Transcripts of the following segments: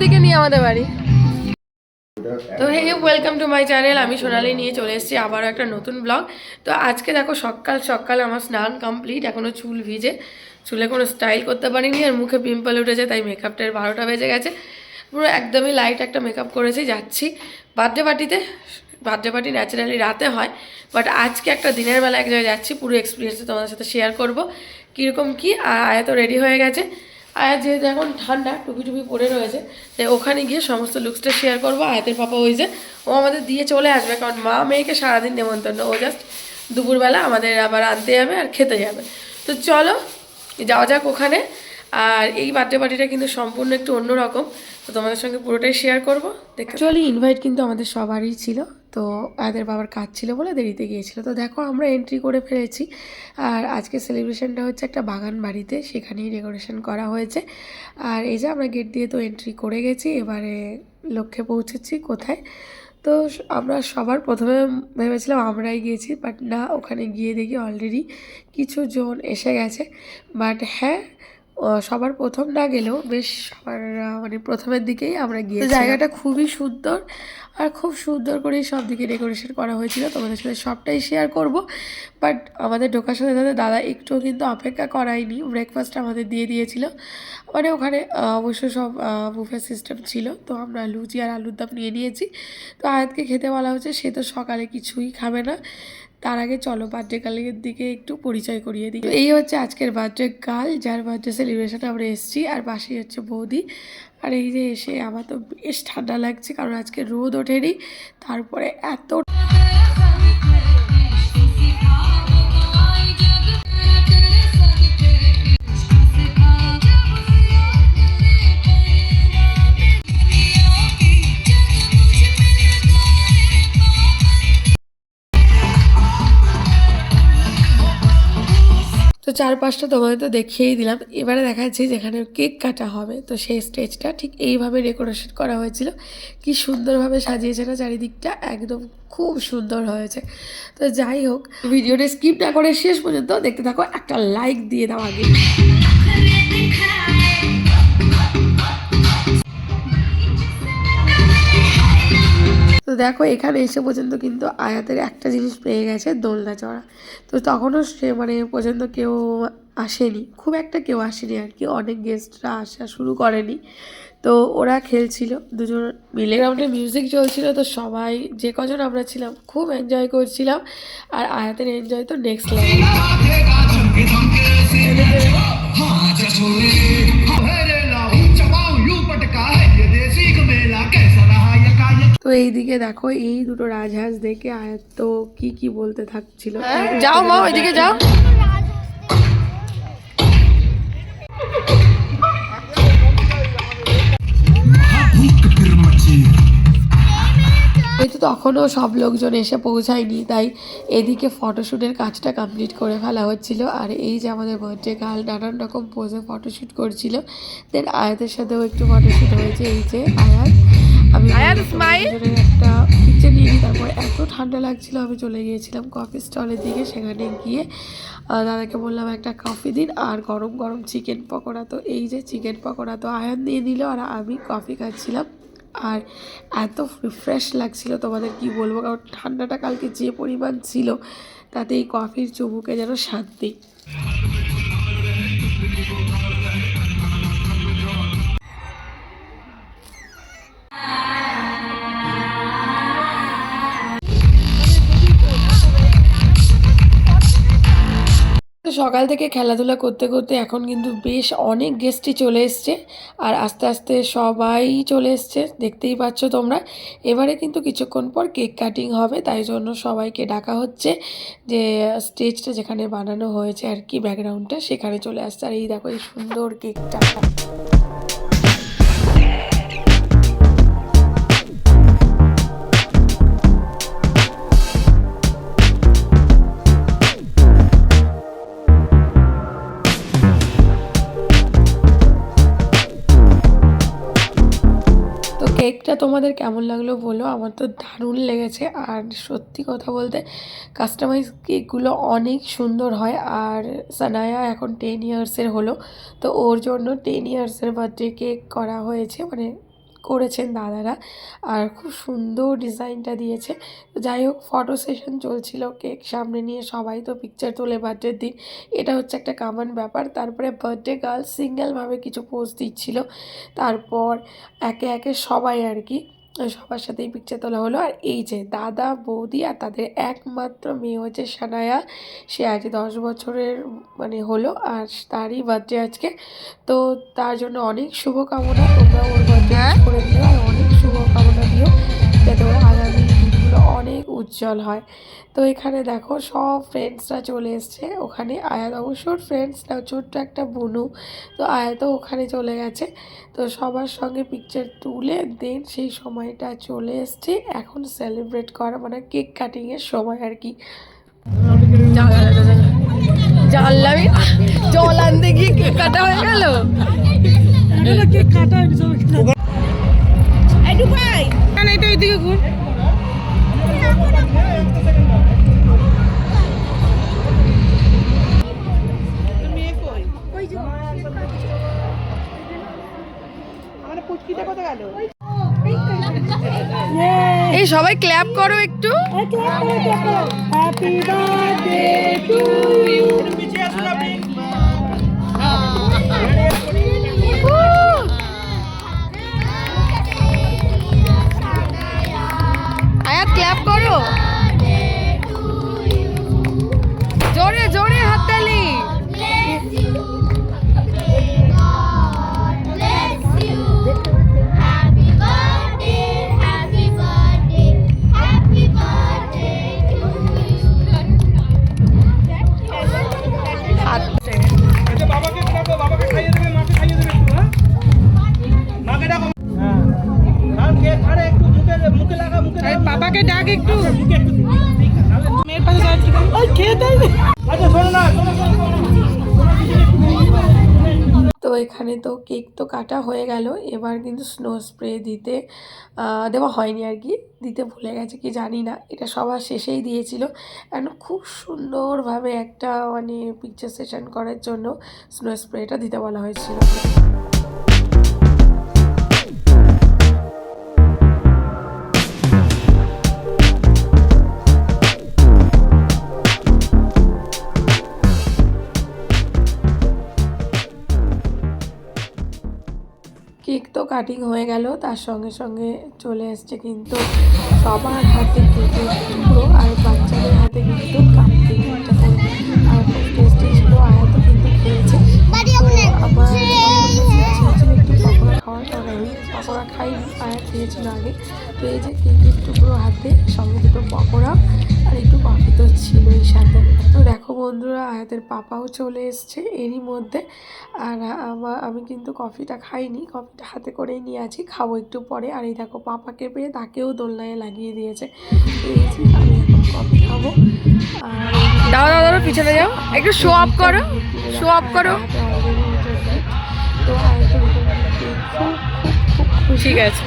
বৌদিকে নিয়ে আমাদের বাড়ি। তো hey welcome to my channel আমি সোনালি নিয়ে চলে এসেছি আবারও একটা নতুন ব্লগ তো আজকে দেখো সকাল সকাল আমার স্নান কমপ্লিট এখনও চুল ভিজে। চুলে কোনো স্টাইল করতে পারিনি আর মুখে পিম্পল উঠেছে, তাই মেকআপটার বারোটা বেজে গেছে। পুরো একদমই লাইট একটা মেকআপ করেছি, যাচ্ছি। বার্থডে পার্টিতে বার্থডে পার্টি ন্যাচারালি রাতে হয়। বাট আজকে একটা দিনের বেলা এক জায়গায় যাচ্ছি, পুরো এক্সপিরিয়েন্সটা তোমাদের সাথে শেয়ার করব। কীরকম কী আর আয়া তো রেডি হয়ে গেছে। আয়া যেহেতু এখন ঠান্ডা টুপি টুপি পরে রয়েছে, তাই ওখানে গিয়ে সমস্ত লুকসটা শেয়ার করব। আয়াতের পাপা ওই যে, ও আমাদের দিয়ে চলে আসবে, কারণ মা মেয়েকে সারাদিন নেমন্তন্ন, ও জাস্ট দুপুরবেলা আমাদের আবার আনতে যাবে আর খেতে যাবে। তো চলো, যাওয়া যাক ওখানে। আর এই বার্থডে পার্টিটা কিন্তু সম্পূর্ণ একটু অন্যরকম। তো তোমাদের সঙ্গে পুরোটাই শেয়ার করব। অ্যাকচুয়ালি ইনভাইট কিন্তু আমাদের সবারই ছিল। তো আদের বাবার কাজ ছিল বলে দেরিতে গিয়েছিল। তো দেখো আমরা এন্ট্রি করে ফেলেছি। আর আজকে সেলিব্রেশনটা হচ্ছে একটা বাগান বাড়িতে, সেখানেই ডেকোরেশন করা হয়েছে। আর এই যে আমরা গেট দিয়ে তো এন্ট্রি করে গেছি, এবারে লক্ষ্যে পৌঁছেছি কোথায়? তো আমরা সবার প্রথমে ভেবেছিলাম আমরাই গিয়েছি বাট না, ওখানে গিয়ে দেখি অলরেডি কিছু জন এসে গেছে। বাট হ্যাঁ সবার প্রথম না গেলেও বেশ সবার মানে প্রথমের দিকেই আমরা গিয়ে জায়গাটা খুবই সুন্দর আর খুব সুন্দর করেই সব দিকে ডেকোরেশন করা হয়েছিল। তোমাদের সাথে সবটাই শেয়ার করব। বাট আমাদের ঢোকার সাথে সাথে দাদা একটুও কিন্তু অপেক্ষা করায়নি। ব্রেকফাস্ট আমাদের দিয়ে দিয়েছিল। মানে ওখানে অবশ্য সব বুফে সিস্টেম ছিল। তো আমরা লুচি আর আলুর দম নিয়ে নিয়েছি। তো আয়াতকে খেতে বলা হচ্ছে, সে তো সকালে কিছুই খাবে না। তার আগে চলো বার্থডে গার্লের দিকে একটু পরিচয় করিয়ে দিই। এই হচ্ছে আজকের বার্থডে গার্ল যার বার্থডে সেলিব্রেশনে আমরা এসেছি। আর বাসি হচ্ছে বৌদি। আর এই যে এসে আমার তো বেশ ঠান্ডা লাগছে, কারণ আজকে রোদ ওঠেনি। তারপরে এত তো চারপাশটা তোমাদের তো দেখিয়েই দিলাম। এবারে দেখা যাচ্ছে যেখানে কেক কাটা হবে। তো সেই স্টেজটা ঠিক এইভাবে ডেকোরেশন করা হয়েছিল। কি সুন্দরভাবে সাজিয়েছে না চারিদিকটা একদম খুব সুন্দর হয়েছে। তো যাই হোক, ভিডিওটা স্কিপ না করে শেষ পর্যন্ত দেখতে থাকো। একটা লাইক দিয়ে দাও আগে। তো দেখো এখানে এসে পর্যন্ত কিন্তু আয়াতের একটা জিনিস পেয়ে গেছে দোলনা চড়া তো তখনও সে মানে পর্যন্ত কেউ আসেনি খুব একটা কেউ আসেনি আর কি অনেক গেস্টরা আসা শুরু করেনি তো ওরা খেলছিল দুজন মিলে গ্রাউন্ডে মিউজিক চলছিল তো সবাই যে কজন আমরা ছিলাম খুব এনজয় করছিলাম আর আয়াতের এনজয় তো নেক্সট লেভেল তো এইদিকে দেখো এই দুটো রাজহাঁস দেখে আয়াত তো কি কি বলতে থাকছিল। যাও মা ওইদিকে যাও। কিন্তু তখনও সব লোকজন এসে পৌঁছায়নি তাই এদিকে ফটোশ্যুটের কাজটা কমপ্লিট করে ফেলা হচ্ছিল। আর এই যে আমাদের বার্থডে গার্ল নানান রকম পোজে ফটোশ্যুট করছিল দেন আয়াতের সাথেও একটু ফটোশ্যুট হয়েছে এই যে আয়াত। আমি একটা পিকচার নিয়ে নিই তারপর এত ঠান্ডা লাগছিল আমি চলে গিয়েছিলাম কফি স্টলের দিকে। সেখানে গিয়ে দাদাকে বললাম একটা কফি দিন আর গরম গরম চিকেন পকোড়া। তো এই যে চিকেন পকোড়া তো আয়ান দিয়ে দিল আর আমি কফি খাচ্ছিলাম। আর এত রিফ্রেশ লাগছিল তোমাদের কি বলব? কারণ ঠান্ডাটা কালকে যে পরিমাণ ছিল তাতে এই কফির চুমুকে যেন শান্তি। তো সকাল থেকে খেলাধুলা করতে করতে এখন কিন্তু বেশ অনেক গেস্টই চলে এসছে আর আস্তে আস্তে সবাই চলে এসছে। দেখতেই পাচ্ছ তোমরা। এবারে কিন্তু কিছুক্ষণ পর কেক কাটিং হবে, তাই জন্য সবাইকে ডাকা হচ্ছে যে স্টেজটা যেখানে বানানো হয়েছে আর কি, ব্যাকগ্রাউন্ডটা সেখানে চলে আসছে। আর এই দেখো এই সুন্দর কেকটা। তোমাদের কেমন লাগল বলো? আমার তো দারুণ লেগেছে। আর সত্যি কথা বলতে কাস্টমাইজ কেকগুলো অনেক সুন্দর হয়। আর সানায়া এখন টেন ইয়ার্সের হলো। তো ওর জন্য টেন ইয়ার্সের বার্থডে কেক করা হয়েছে। মানে করেছেন দাদারা আর খুব সুন্দর ডিজাইনটা দিয়েছে। যাই হোক ফটো সেশন চলছিল কেক সামনে নিয়ে সবাই তো পিকচার তোলে বার্থডের দিন। এটা হচ্ছে একটা কমন ব্যাপার। তারপরে বার্থডে গার্লস সিঙ্গেলভাবে কিছু পোস্ট দিচ্ছিল। তারপর একে একে সবাই আর কি সবার সাথেই পিকচার তোলা হলো। আর এই যে দাদা বৌদি আর তাদের একমাত্র মেয়ে হচ্ছে সানায়া। সে আজ দশ বছরের মানে হলো আর তারই বার্থডে আজকে। তো তার জন্য অনেক শুভকামনা। তোমরা ওর বার্থডে করে দিও আর অনেক শুভকামনা দিও। যাতে ওর অনেক উজ্জ্বল হয়। তো এখানে দেখো সব ফ্রেন্ডসরা চলে এসছে। ওখানে আয়াত অবশ্যর ফ্রেন্ডস না ছোট্ট একটা বুনু। তো আয়াতও ওখানে চলে গেছে। তো সবার সঙ্গে পিকচার তুলে দেন সেই সময়টা চলে এসছে। এখন সেলিব্রেট করা মানে কেক কাটিংয়ের সময় আর কি। জানলাম জল আনতে গিয়ে কেক কাটা হয়ে গেল? কেক কাটা এটা ওইদিকে ঘুর। আমার কোথায় গেল? এই সবাই ক্ল্যাপ করো একটু। Happy birthday to you Ayat clap করো। তো এখানে তো কেক তো কাটা হয়ে গেল। এবার কিন্তু স্নো স্প্রে দিতে দেওয়া হয়নি আর কি। দিতে ভুলে গেছে কি জানি না। এটা সবার শেষেই দিয়েছিল। এখন খুব সুন্দরভাবে একটা মানে পিকচার সেশন করার জন্য স্নো স্প্রেটা দিতে বলা হয়েছিল। কাটিং হয়ে গেল তার সঙ্গে সঙ্গে চলে আসছে কিন্তু সবার হাতে কেটে টুকরো আর বাচ্চাদের হাতে কিন্তু কাপ কেকটা করে আর খুব টেস্টি ছিল আয়াতও কিন্তু খেয়েছে। আমার খাওয়ার কারণ আমি পকোড়া খাইনি আয়া খেয়েছিল আগে। তো এই যে বন্ধুরা আয়াতের পাপাও চলে এসছে এরই মধ্যে। আর আমার আমি কিন্তু কফিটা খাইনি কফিটা হাতে করেই নিয়ে আছি খাব একটু পরে। আর এই দেখো পাপাকে পেয়ে তাকেও দোলনায় লাগিয়ে দিয়েছে। আমি এখন কফি খাব। আর দাও দাও দাও পিছনে যাও। একটু শো আপ করো শো আপ করো। তো খুব খুব ঠিক আছে।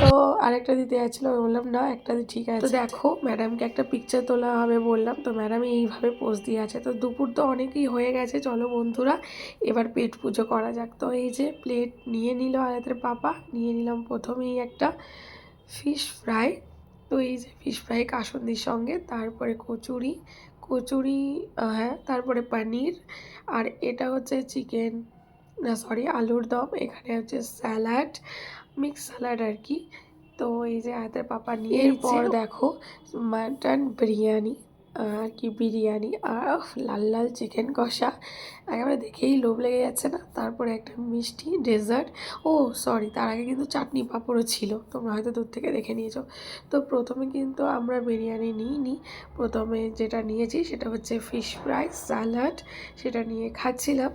তো আরেকটা দিতে যাচ্ছিল আমি বললাম, না, একটা ঠিক আছে। দেখো ম্যাডামকে একটা পিকচার তোলা হবে বললাম, তো ম্যাডাম এইভাবে পোজ দিয়ে আছে। তো দুপুর তো অনেকই হয়ে গেছে, চলো বন্ধুরা, এবার পেট পুজো করা যাক। তো এই যে প্লেট নিয়ে নিল আয়াতের পাপা, নিয়ে নিলাম প্রথমেই একটা ফিশ ফ্রাই তো এই যে ফিশ ফ্রাই কাসন্দির সঙ্গে, তারপরে কচুরি কচুরি হ্যাঁ তারপরে পনির, আর এটা হচ্ছে চিকেন না সরি আলুর দম, এখানে হচ্ছে স্যালাড মিক্স স্যালাড আর কি। তো এই যে আয়াতের পাপা নিয়ে এরপর দেখো মাটন বিরিয়ানি আর কি বিরিয়ানি আর লাল লাল চিকেন কষা। একেবারে দেখেই লোভ লেগে যাচ্ছে না? তারপরে একটা মিষ্টি ডেজার্ট। ও সরি তার আগে কিন্তু চাটনি পাঁপড়ও ছিল। তোমরা হয়তো দূর থেকে দেখে নিয়েছো। তো প্রথমে কিন্তু আমরা বিরিয়ানি নিইনি। প্রথমে যেটা নিয়েছি সেটা হচ্ছে ফিশ ফ্রাই স্যালাড সেটা নিয়ে খাচ্ছিলাম।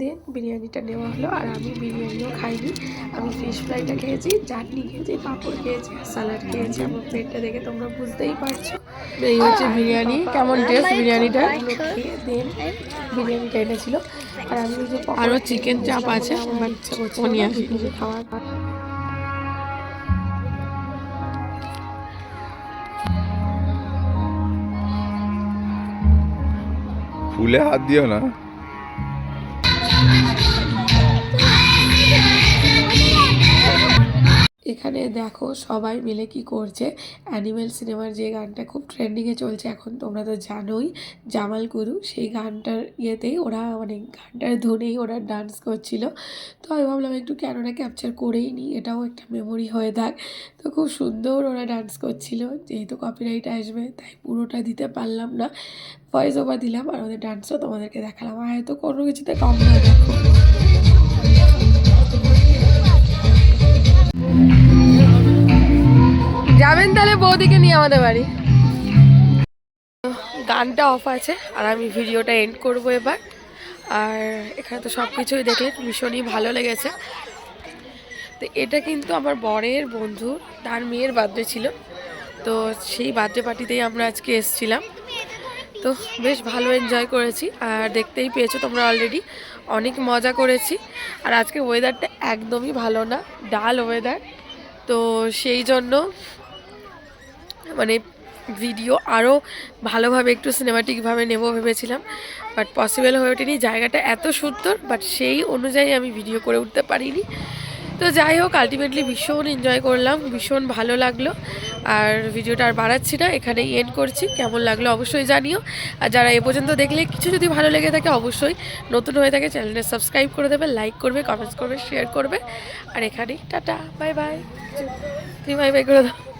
দেন বিরিয়ানিটা নেওয়া হলো আর আমি বিরিয়ানিও খাইনি। আমি ফিশ ফ্রাইটা খেয়েছি চাটনি খেয়েছি পাঁপড় খেয়েছি স্যালাড খেয়েছি। আমার প্লেটটা দেখে তোমরা বুঝতেই পারছ। এই হচ্ছে বিরিয়ানি। কেমন টেস্ট বিরিয়ানিটা? দেন বিরিয়ানিটা এনেছিল। আর আমি যে আরও চিকেন চাপ আছে আমার ইচ্ছা করছে নিয়ে খাওয়ার। ফুলে হাত দিও না। এখানে দেখো সবাই মিলে কি করছে? অ্যানিমেল সিনেমার যে গানটা খুব ট্রেন্ডিংয়ে চলছে, এখন তোমরা তো জানোই, জামাল গুরু সেই গানটার ইয়েতেই ওরা মানে গানটার ধনেই ওরা ডান্স করছিল। তো আমি ভাবলাম একটু কেননা ক্যাপচার করেই নিই, এটাও একটা মেমোরি হয়ে থাক। তো খুব সুন্দর ওরা ডান্স করছিল, যেহেতু কপিরাইট আসবে, তাই পুরোটা দিতে পারলাম না। ভয়েস ওভার দিলাম আর ওদের ডান্সও তোমাদেরকে দেখালাম। আর হয়তো কোনো কিছুতে কম না, দেখো। যাবেন তাহলে বৌদিকে নিয়ে আমাদের বাড়ি। গানটা অফ আছে আর আমি ভিডিওটা এন্ড করব এবার। আর এখানে তো সব কিছুই দেখলে ভীষণই ভালো লেগেছে। তো এটা কিন্তু আমার বরের বন্ধু তার মেয়ের বার্থডে ছিল। তো সেই বার্থডে পার্টিতেই আমরা আজকে এসেছিলাম। তো বেশ ভালো এনজয় করেছি। আর দেখতেই পেয়েছ তোমরা অলরেডি অনেক মজা করেছি। আর আজকে ওয়েদারটা একদমই ভালো না, ডাল ওয়েদার তো সেই জন্য মানে ভিডিও আরও ভালোভাবে একটু সিনেমাটিকভাবে নেব ভেবেছিলাম। বাট পসিবল হয়ে ওঠেনি, জায়গাটা এত সুন্দর বাট সেই অনুযায়ী আমি ভিডিও করে উঠতে পারিনি। তো যাই হোক আলটিমেটলি ভীষণ এনজয় করলাম, ভীষণ ভালো লাগল। আর ভিডিওটা আর বাড়াচ্ছি না, এখানেই এন্ড করছি। কেমন লাগল অবশ্যই জানিও। আর যারা এ পর্যন্ত দেখলে কিছু যদি ভালো লেগে থাকে অবশ্যই নতুন হয়ে থাকে চ্যানেলটা সাবস্ক্রাইব করে দেবে লাইক করবে কমেন্টস করবে শেয়ার করবে। আর এখানেই টাটা বাই বাই তুমি বাই বাই করে দাও।